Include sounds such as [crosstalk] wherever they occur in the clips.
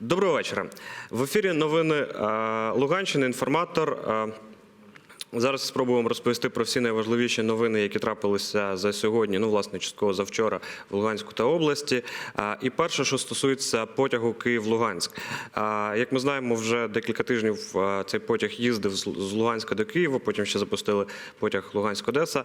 Доброго вечора. В ефірі новини е, Луганщини. Інформатор. Зараз спробуємо розповісти про всі найважливіші новини, які трапилися за сьогодні. Ну, власне, частково завчора в Луганську та області. І перше, що стосується потягу Київ-Луганськ. Як ми знаємо, вже декілька тижнів цей потяг їздив з Луганська до Києва. Потім ще запустили потяг Луганськ-Одеса.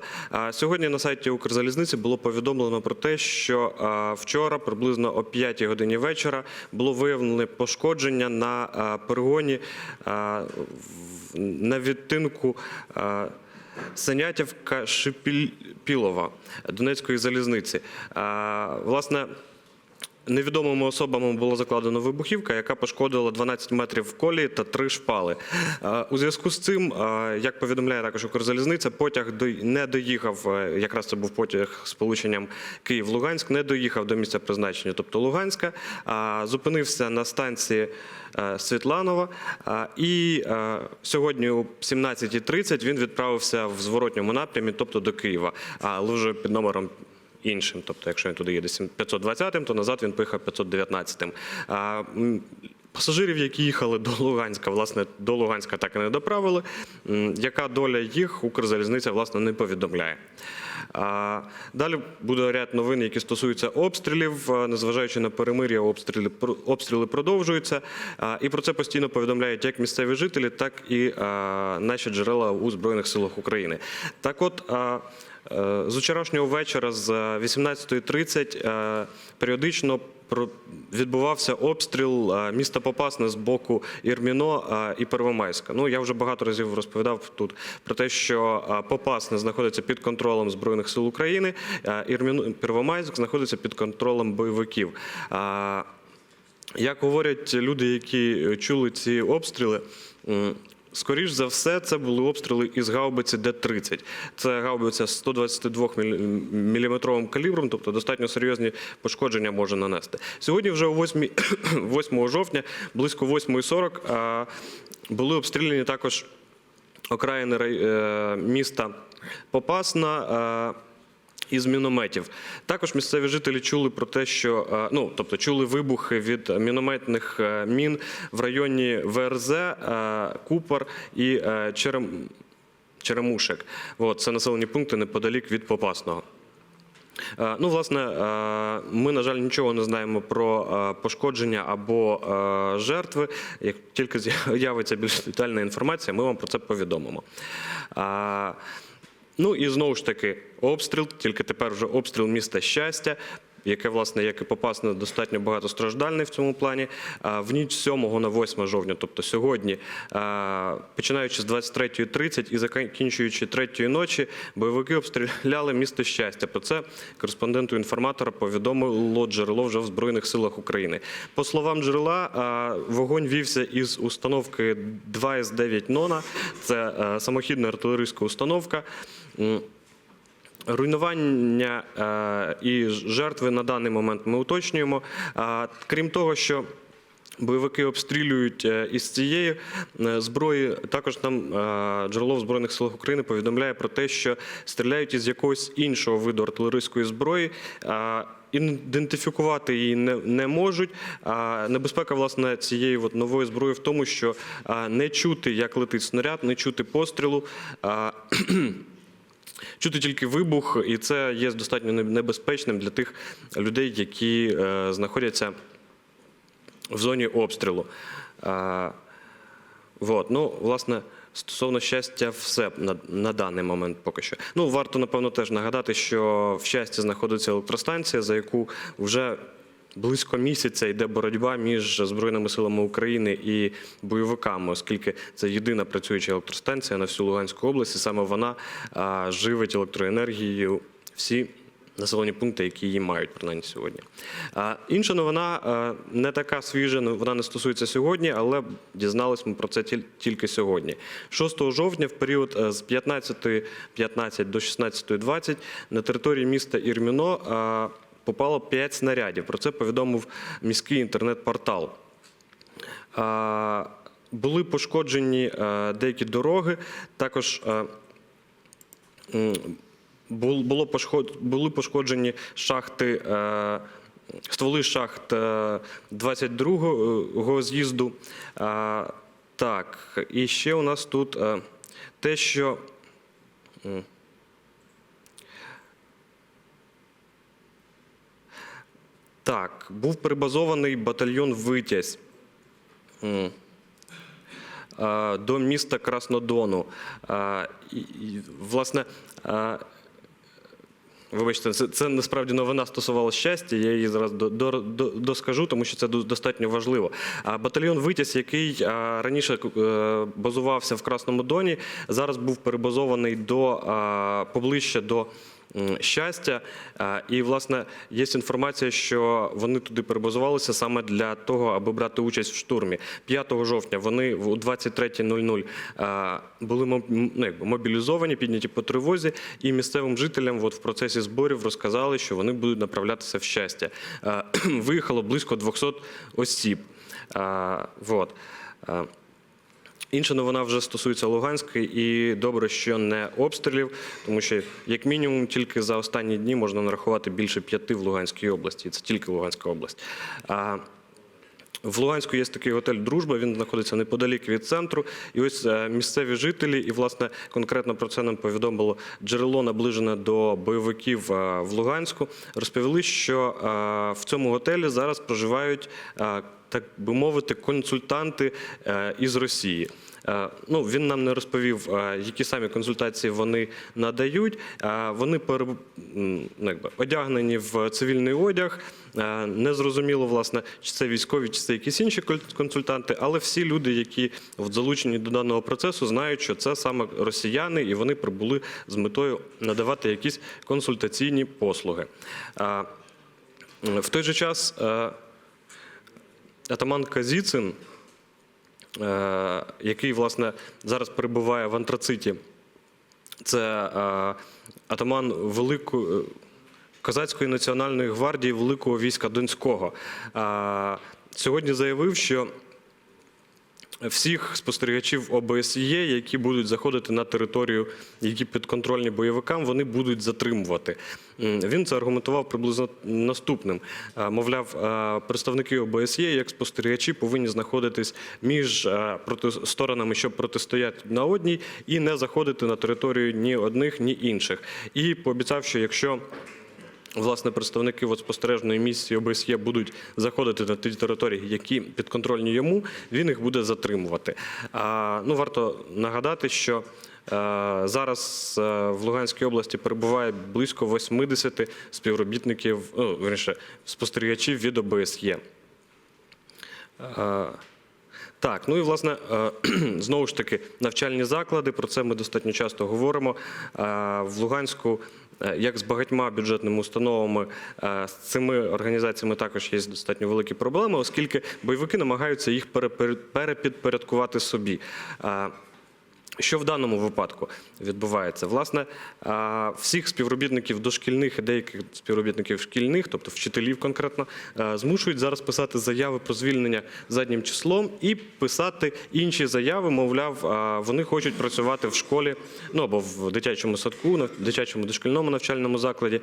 Сьогодні на сайті Укрзалізниці було повідомлено про те, що вчора, приблизно о 5 годині вечора, було виявлено пошкодження на перегоні в- на відтинку Санятівка Шипілова Донецької залізниці. Власне. Невідомими особами було закладено вибухівка, яка пошкодила 12 метрів в колії та три шпали. Е, У зв'язку з цим, е, як повідомляє також Укрзалізниця, потяг не доїхав. е, Якраз це був потяг з полученням Київ-Луганськ, не доїхав до місця призначення, тобто Луганська, зупинився на станції Світланова. І сьогодні о 17.30 він відправився в зворотньому напрямі, тобто до Києва, але вже під номером іншим. Тобто, якщо він туди їде 520-м, то назад він поїхав 519-м. Пасажирів, які їхали до Луганська, власне, до Луганська так і не доправили. Яка доля їх Укрзалізниця власне не повідомляє. Далі буде ряд новин, які стосуються обстрілів. Незважаючи на перемир'я, обстріли обстріли продовжуються. І про це постійно повідомляють як місцеві жителі, так і наші джерела у Збройних силах України. Так от. Е, З вчорашнього вечора з 18.30 е, періодично відбувався обстріл е, міста Попасне з боку Ірміно і Первомайська. Ну я вже багато разів розповідав тут про те, що Попасне знаходиться під контролем Збройних сил України, Ірміно Первомайськ знаходиться під контролем бойовиків. Як говорять люди, які чули ці обстріли, скоріш за все, це були обстріли із гаубиці Д-30. Це гаубиця з 122 мм калібром, тобто достатньо серйозні пошкодження може нанести. Сьогодні вже о 8, 8 [clears throat] жовтня, близько 8.40, а, були обстріляні також окраїни е, міста Попасна. Із мінометів також місцеві жителі чули про те, що е, ну тобто чули вибухи від мінометних е, мін в районі ВРЗ, е, Купор і Черем... Черемушек. От, це населені пункти неподалік від Попасного. Ну, власне, ми, на жаль, нічого не знаємо про пошкодження або жертви. Як тільки з'явиться більш детальна інформація, ми вам про це повідомимо. Ну і знову ж таки, обстріл, тільки тепер вже обстріл міста щастя. Яке, власне, як і Попасне, достатньо багатостраждальний в цьому плані. В ніч з 7 на 8 жовтня, тобто сьогодні, починаючи з 23.30 і закінчуючи 3 ночі, бойовики обстріляли місто щастя. Про це кореспонденту інформатора повідомило джерело вже в Збройних силах України. По словам джерела, вогонь вівся із установки 2С9 Нона. Це самохідна артилерійська установка. Руйнування е, і жертви на даний момент ми уточнюємо. А, Крім того, що бойовики обстрілюють е, із цієї е, зброї, також нам е, джерело в Збройних силах України повідомляє про те, що стріляють із якогось іншого виду артилерійської зброї. Ідентифікувати її не, не можуть. А небезпека власне цієї от нової зброї в тому, що не чути, як летить снаряд, не чути пострілу. Чути тільки вибух, і це є достатньо небезпечним для тих людей, які е, знаходяться в зоні обстрілу. Е, вот. Ну, власне, стосовно щастя, все на, на даний момент поки що. Ну, варто, напевно, теж нагадати, що в щасті знаходиться електростанція, за яку вже близько місяця йде боротьба між Збройними силами України і бойовиками, оскільки це єдина працююча електростанція на всю Луганську область, і саме вона живить електроенергією всі населені пункти, які її мають принаймні сьогодні. Інша новина не така свіжа, ну, вона не стосується сьогодні, але дізнались ми про це тіль- тільки сьогодні. 6 жовтня, в період е, з 15.15 до 16.20 на території міста Ірміно попало 5 снарядів. Про це повідомив міський інтернет-портал. Були пошкоджені е, деякі дороги, також е, були пошкоджені шахти, е, стволи шахт е, 22-го з'їзду. Так, і ще у нас тут те, що. Так, був перебазований батальйон Витязь до міста Краснодону. Власне, Вибачте, це, це насправді новина стосувалася щастя. Я її зараз до, до, до, доскажу, тому що це достатньо важливо. Батальйон Витязь, який раніше е, базувався в Красному Доні, зараз був перебазований до поближче до. Щастя, і власне є інформація, що вони туди перебазувалися саме для того, аби брати участь в штурмі. 5 жовтня вони у 23.00 були ну, мобілізовані, підняті по тривозі, і місцевим жителям от в процесі зборів розказали, що вони будуть направлятися в щастя. [clears throat] Виїхало близько 200 осіб. Вот. Інша новина вже стосується Луганської, і добре, що не обстрілів, тому що як мінімум тільки за останні дні можна нарахувати більше п'яти в Луганській області. Це тільки Луганська область. В Луганську є такий готель Дружба. Він знаходиться неподалік від центру. І ось е, місцеві жителі, і власне конкретно про це нам повідомило джерело наближене до бойовиків е, в Луганську. Розповіли, що е, в цьому готелі зараз проживають. Так би мовити, консультанти е, із Росії. Е, Ну, він нам не розповів, е, які самі консультації вони надають. Вони ну, якби, одягнені в цивільний одяг. Незрозуміло, власне, чи це військові, чи це якісь інші консультанти, але всі люди, які залучені до даного процесу, знають, що це саме росіяни, і вони прибули з метою надавати якісь консультаційні послуги. В той же час атаман Казіцин, е, який власне зараз перебуває в антрациті, це е, атаман великої козацької національної гвардії Великого війська Донського. Е, Сьогодні заявив, що всіх спостерігачів ОБСЄ, які будуть заходити на територію, які підконтрольні бойовикам, вони будуть затримувати. Він це аргументував приблизно наступним. Е, Мовляв, е, представники ОБСЄ, як спостерігачі, повинні знаходитись між е, сторонами, щоб протистояти на одній, і не заходити на територію ні одних, ні інших. І пообіцяв, що якщо Власне, представники спостережної місії ОБСЄ будуть заходити на ті території, які підконтрольні йому, він їх буде затримувати. Ну, варто нагадати, що е, зараз е, в Луганській області перебуває близько 80 співробітників, ну, верніше, спостерігачів від ОБСЄ. Е, так, ну і власне [clears throat] знову ж таки навчальні заклади. Про це ми достатньо часто говоримо. В Луганську, як з багатьма бюджетними установами, е, з цими організаціями також є достатньо великі проблеми, оскільки бойовики намагаються їх перепідпорядкувати собі. Що в даному випадку відбувається? Власне, всіх співробітників дошкільних і деяких співробітників шкільних, тобто вчителів конкретно, змушують зараз писати заяви про звільнення заднім числом і писати інші заяви. Мовляв, вони хочуть працювати в школі, ну або в дитячому садку, на дитячому дошкільному навчальному закладі,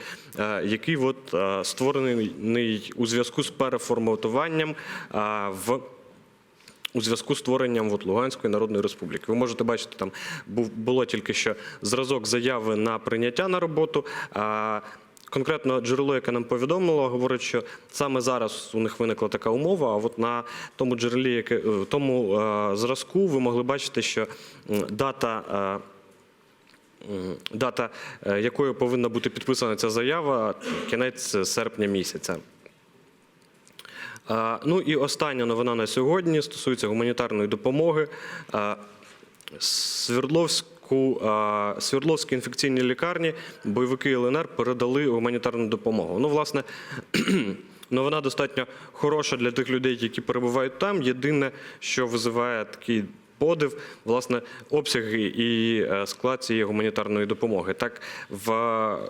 який от створений у зв'язку з переформатуванням в у зв'язку з створенням от, Луганської Народної Республіки. Ви можете бачити, там було тільки що зразок заяви на прийняття на роботу. А конкретно джерело, яке нам повідомило, говорить, що саме зараз у них виникла така умова. А от на тому джерелі, яке е, тому е, зразку, ви могли бачити, що дата. е, Дата, е, якою повинна бути підписана ця заява, кінець серпня місяця. Ну і остання новина на сьогодні стосується гуманітарної допомоги. Свердловську, свердловські інфекційній лікарні бойовики ЛНР передали гуманітарну допомогу. Ну, власне, [clears throat] новина достатньо хороша для тих людей, які перебувають там. Єдине, що визиває такий подив, власне, обсяги і е, склад цієї гуманітарної допомоги. Так, в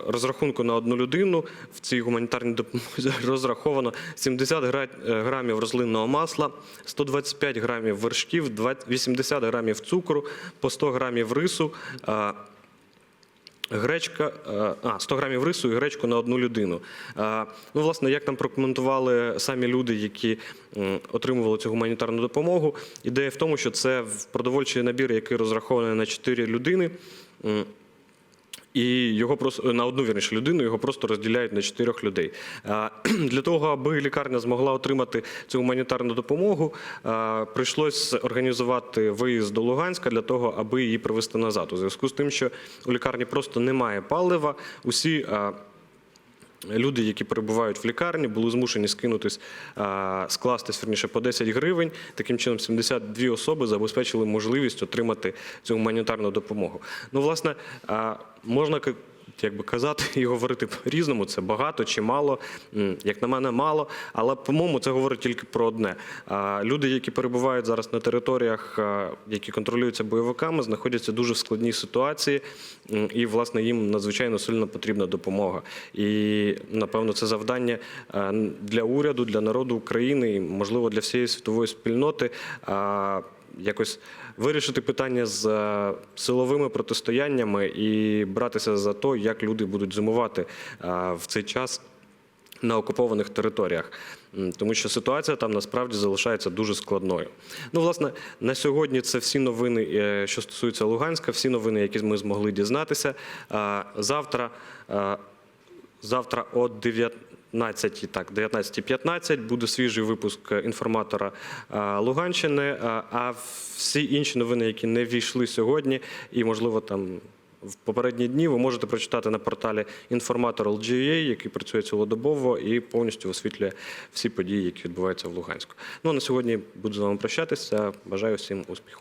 розрахунку на одну людину в цій гуманітарній допомозі [laughs] розраховано 70 гра- е, грамів рослинного масла, 125 грамів вершків, 20 80 грамів цукру, по 100 грамів рису. Гречка, е, а 100 грамів рису і гречку на одну людину. Е, Ну, власне, як там прокоментували самі люди, які отримували цю гуманітарну допомогу, ідея в тому, що це продовольчий набір, який розрахований на 4 людини. І його просто на одну вірніше людину його просто розділяють на чотирьох людей. [clears throat] Для того, аби лікарня змогла отримати цю гуманітарну допомогу, прийшлось організувати виїзд до Луганська для того, аби її привезти назад. У зв'язку з тим, що у лікарні просто немає палива, усі. Люди, які перебувають в лікарні, були змушені скинутись, скластись верніше по 10 гривень. Таким чином, 72 особи забезпечили можливість отримати цю гуманітарну допомогу. Ну, власне, можна як би казати і говорити по-різному, це багато чи мало. Як на мене, мало. Але, по-моєму, це говорить тільки про одне. Люди, які перебувають зараз на територіях, які контролюються бойовиками, знаходяться дуже в складній ситуації, і, власне, їм надзвичайно сильно потрібна допомога. І, напевно, це завдання для уряду, для народу України і, можливо, для всієї світової спільноти. Якось вирішити питання з е, силовими протистояннями і братися за те, як люди будуть зимувати е, в цей час на окупованих територіях. Тому що ситуація там насправді залишається дуже складною. Ну, власне, на сьогодні це всі новини, е, що стосуються Луганська, всі новини, які ми змогли дізнатися. Завтра, завтра о 19, так, 19.15 буде свіжий випуск інформатора е, Луганщини. е, А всі інші новини, які не війшли сьогодні, і можливо там. В попередні дні ви можете прочитати на порталі інформатор LGA, який працює цілодобово і повністю висвітлює всі події, які відбуваються в Луганську. Ну а на сьогодні буду з вами прощатися. Бажаю всім успіху.